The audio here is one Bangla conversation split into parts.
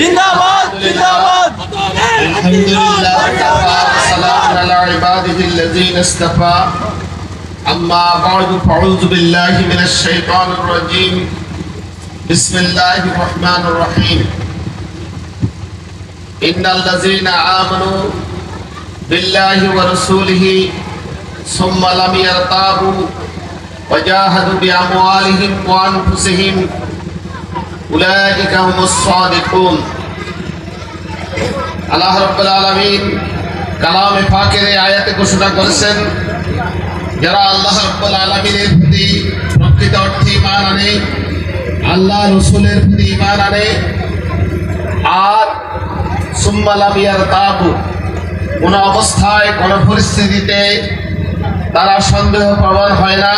الحمد لله والصلاه على عباده الذين اصطفى. أما بعد فأعوذ بالله من الشيطان الرجيم. بسم الله الرحمن الرحيم. إن الذين آمنوا بالله ورسوله ثم لم يرتابوا وجاهدوا بأموالهم وأنفسهم উলাইকা হুমুস সাদিকুন। আল্লাহ রাব্বুল কালামে পাকের আয়াতে ঘোষণা করেছেন, যারা আল্লাহ রাব্বুল আলামিনের প্রতি প্রকৃত অর্থে ঈমান আনে, আল্লাহ রসুলের প্রতি ঈমান আনে, আর সুম্মা তাবু কোনো অবস্থায়, কোনো পরিস্থিতিতে তারা সন্দেহ প্রবণ হয় না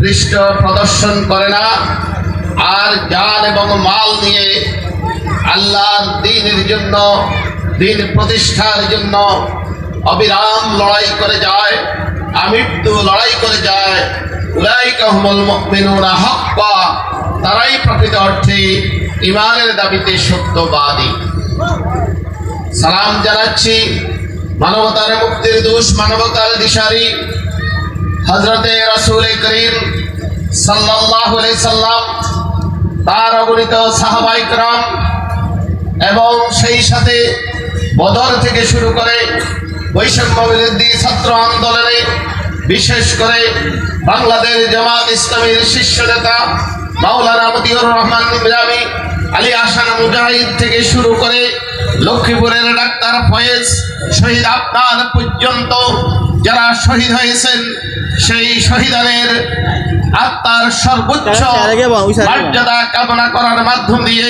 পৃষ্ঠ প্রদর্শন করে না। আর জান এবং মাল নিয়ে আল্লাহর দিনের জন্য, দিন প্রতিষ্ঠার জন্য অবিরাম লড়াই করে যায়, আমৃত্যু লড়াই করে যায়। তারাই প্রকৃত অর্থে ইমানের দাবিতে সত্যবাদী। সালাম জানাচ্ছি মানবতার মুক্তির দোষ, মানবতার দিশারি। হজরতে রাসূল করিম আলাইহি সাল্লাম তার অগণিত সাহাবাইকরাম এবং সেই সাথে বদর থেকে শুরু করে বৈষম্য বিরুদ্ধে ছাত্র আন্দোলনে, বিশেষ করে বাংলাদেশ জামাত ইসলামীর শীর্ষ নেতা মাওলানা মতিউর রহমান ইবরামি আলী আসান মুজাহিদ থেকে শুরু করে লক্ষ্মীপুরের ডাক্তার ফয়েজ শহীদ আফতার পর্যন্ত যারা শহীদ হয়েছেন, সেই শহীদানের আত্মার সর্বোচ্চ মর্যাদা কামনা করার মাধ্যম দিয়ে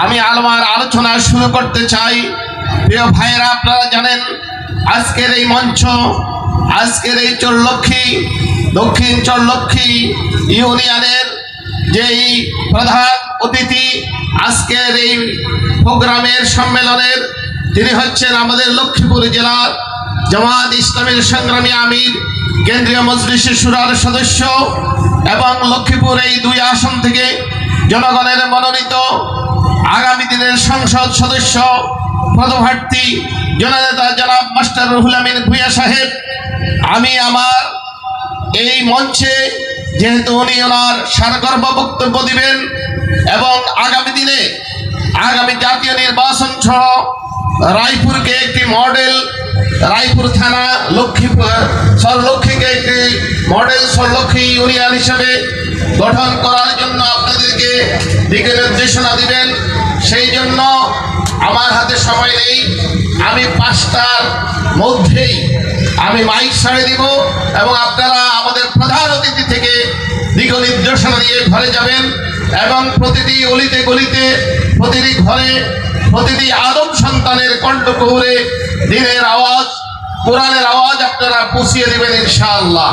আমি আলমার আলোচনা শুরু করতে চাই। প্রিয় ভাইয়েরা আপনারা জানেন আজকের এই মঞ্চ আজকের এই চরলক্ষ্মী দক্ষিণ চরলক্ষ্মী ইউনিয়নের যেই প্রধান অতিথি আজকের এই প্রোগ্রামের সম্মেলনের তিনি হচ্ছেন আমাদের লক্ষ্মীপুর জেলার জামাত ইসলামের সংগ্রামী আমির, কেন্দ্রীয় মজলিসের সুরার সদস্য এবং লক্ষ্মীপুর এই দুই আসন থেকে জনগণের মনোনীত আগামী দিনের সংসদ সদস্য, পদপ্রার্থী, জননেতা জনাব মাস্টার রুহুল আমিন ভুইয়া সাহেব, আমি আমার এই মঞ্চে যেহেতু উনি ওনার সারগর্ভ বক্তব্য দিবেন এবং আগামী দিনে আগামী জাতীয় নির্বাচন সহ রায়পুরকে একটি মডেল, রায়পুর থানা, লক্ষ্মীপুর সরলক্ষ্মীকে একটি মডেল সরলক্ষ্মী ইউনিয়ন হিসেবে গঠন করার জন্য আপনাদেরকে দিকে নির্দেশনা দিবেন। সেই জন্য আমার হাতে সময় নেই। আমি পাঁচটার মধ্যেই আমি মাইক ছাড়ে দিব এবং আপনারা আমাদের প্রধান অতিথি থেকে দিক নির্দেশনা দিয়ে ঘরে যাবেন এবং প্রতিটি অলিতে গলিতে, প্রতিটি ঘরে প্রতিটি আদম সন্তানের কণ্ঠ কৌরে দিনের আওয়াজ কোরআনের আওয়াজ আপনারা পুষিয়ে দেবেন ইনশাআল্লাহ।